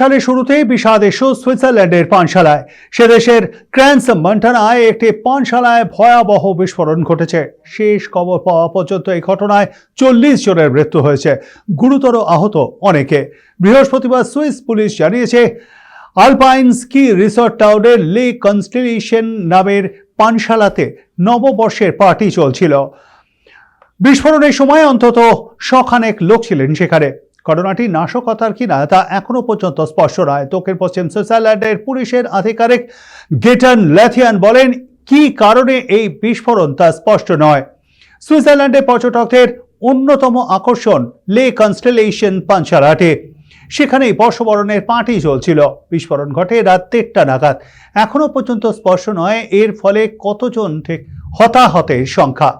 সালের শুরুতেই বিষাদ এসো সুইজারল্যান্ডের পানশালায়। সে দেশের ক্র্যান্স মন্টানায় একটি পানশালায় ভয়াবহ বিস্ফোরণ ঘটেছে। শেষ খবর পাওয়া পর্যন্ত এই ঘটনায় চল্লিশ জনের মৃত্যু হয়েছে। গুরুতর আহত অনেকে। বৃহস্পতিবার সুইস পুলিশ জানিয়েছে, আলপাইন স্কি রিসর্ট টাউনের লে কনস্টিলেশন নামের পানশালাতে নববর্ষের পার্টি চলছিল। বিস্ফোরণের সময় অন্তত শখানেক লোক ছিলেন সেখানে। ঘটনাটি নাশকতার কিনা তা এখনও পর্যন্ত স্পষ্ট নয়। দক্ষিণ পশ্চিম সুইজারল্যান্ডের পুলিশের আধিকারিক গেটন ল্যাথিয়ান বলেন, কি কারণে এই বিস্ফোরণ তা স্পষ্ট নয়। সুইজারল্যান্ডে পর্যটকদের অন্যতম আকর্ষণ লে কনস্টেলেশন পাঞ্চারাটে। সেখানেই বর্ষবরণের পার্টি চলছিল। বিস্ফোরণ ঘটে রাত দেড়টা নাগাদ। এখনও পর্যন্ত স্পষ্ট নয় এর ফলে কতজন হতাহতের সংখ্যা।